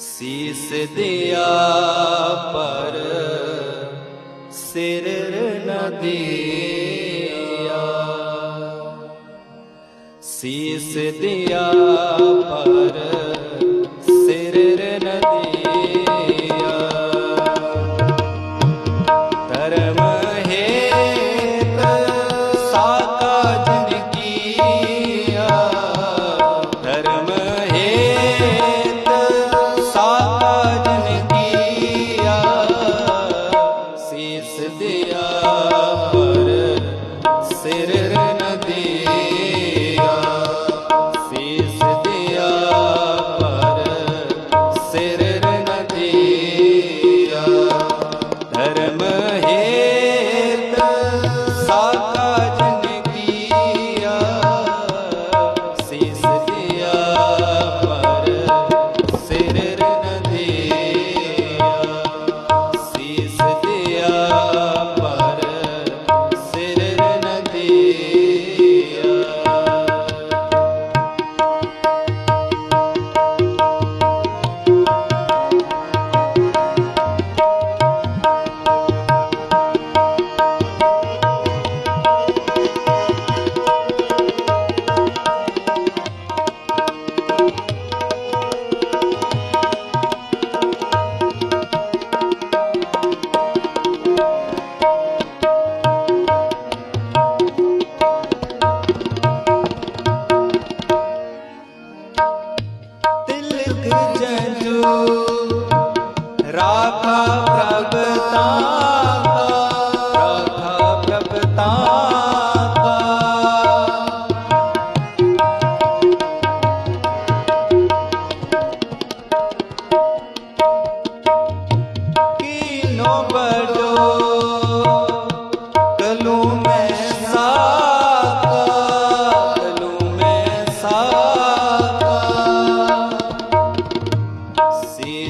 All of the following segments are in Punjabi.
ਸੀਸ ਦਿਆ ਪਰ ਸਿਰ ਨ ਦਿਆ। ਸੀਸ ਦਿਆ ਪਰ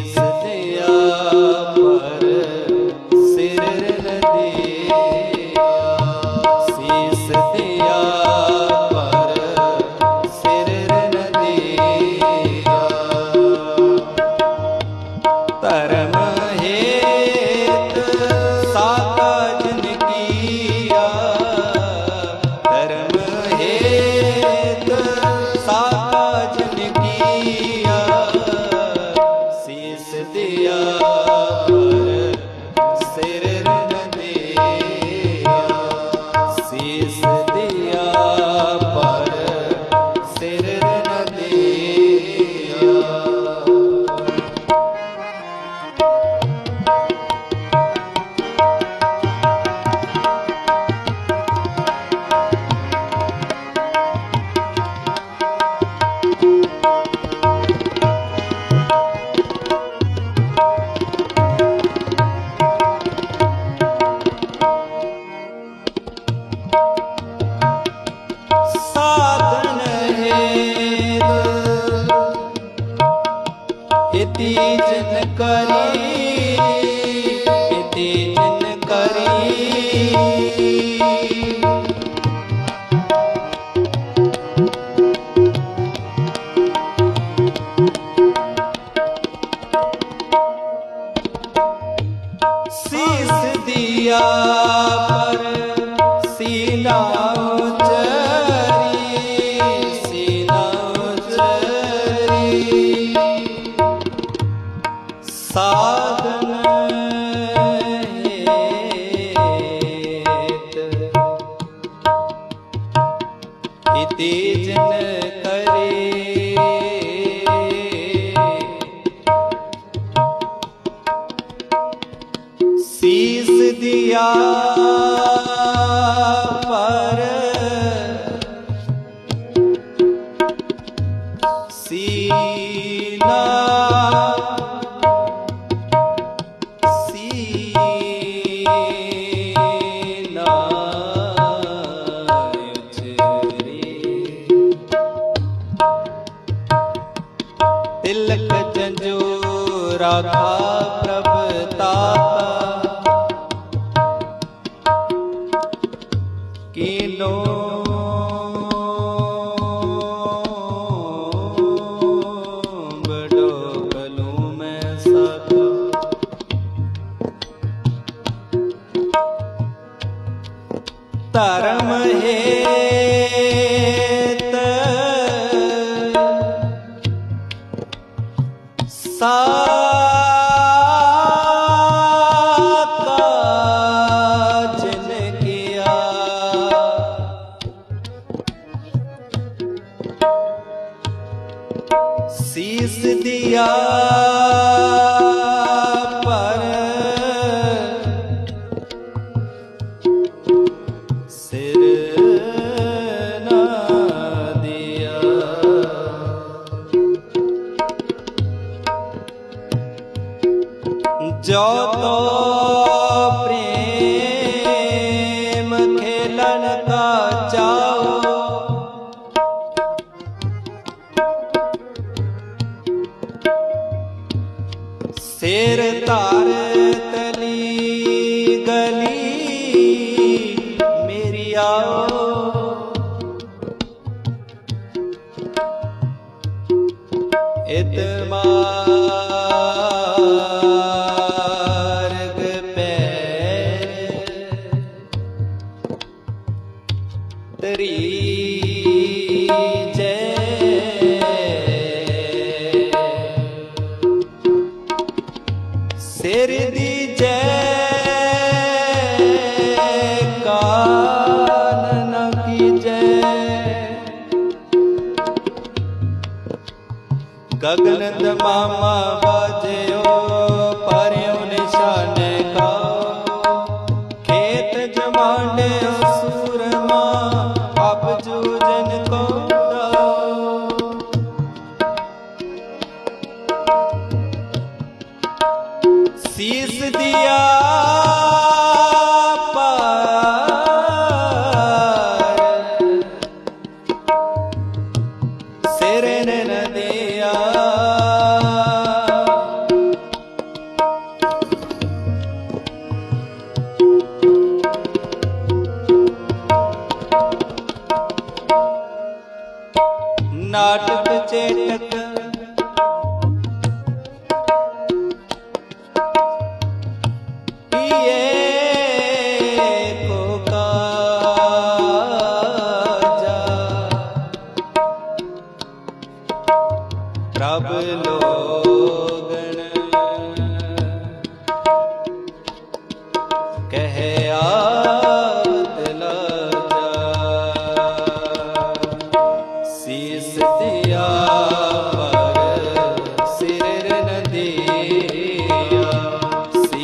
ਸਦਿਆ ਪਰ ਇਤੇ ਜਨ ਕਰੀ ਇਤੇ ਜਨ ਕਰੀ। ਸੀਸ ਦੀਆ ਪਰ ਸੀਨਾ ਸੀਨਾ ਉਚਰੇ ਤਿਲਕ ਜੰਜੂ ਰਾਧਾ ਧਰਮ ਹੇਤ। ਸਾਕਾ ਜਿਨ ਸੀਸ ਦਿਆ ਜੋ ਪ੍ਰੇਮ ਖੇਲਣ ਕਾ ਸਿਰ ਧਾਰ ਤਲੀ ਗਲੀ ਮੇਰੀ ਆਓ। ਇਤਮਾ ಸೇರಿದೀ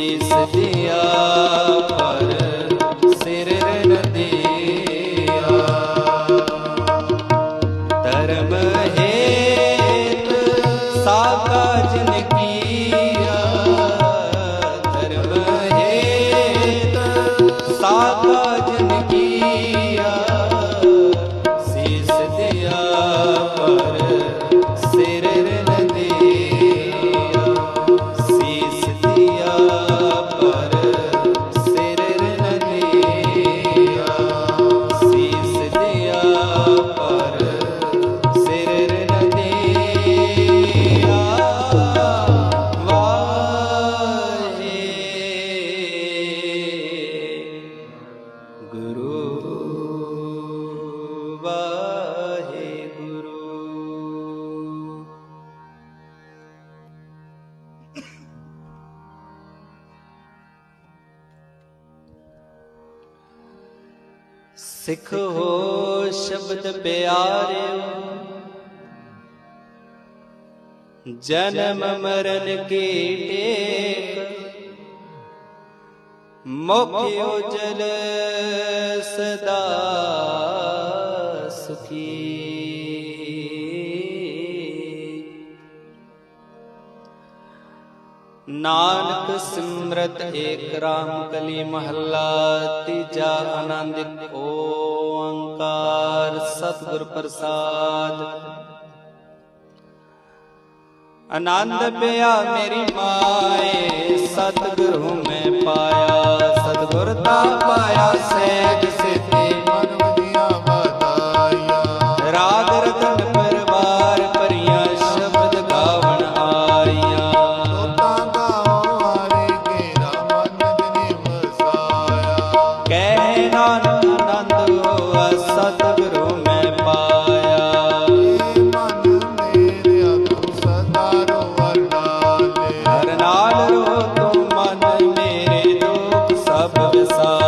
nesse dia. ਸਿੱਖ ਹੋ ਸ਼ਬਦ ਪਿਆਰਿਓ। ਜਨਮ ਮਰਨ ਕੀ ਟੇਕ। ਮੋਖਿਓ ਜਲ ਸਦਾ ਨਾਨਕ ਸਿਮਰਤ ਏਕ ਰਾਮ ਕਲੀ ਮਹੱਲਾ, ਤੀਜਾ ਆਨੰਦਿਕ ਓੰਕਾਰ, ਸਤਿਗੁਰ ਪ੍ਰਸਾਦ। ਆਨੰਦ ਪਿਆ ਮੇਰੀ ਮਾਏ, ਸਤਗੁਰੂ ਮੈਂ ਪਾਇਆ। ऐसा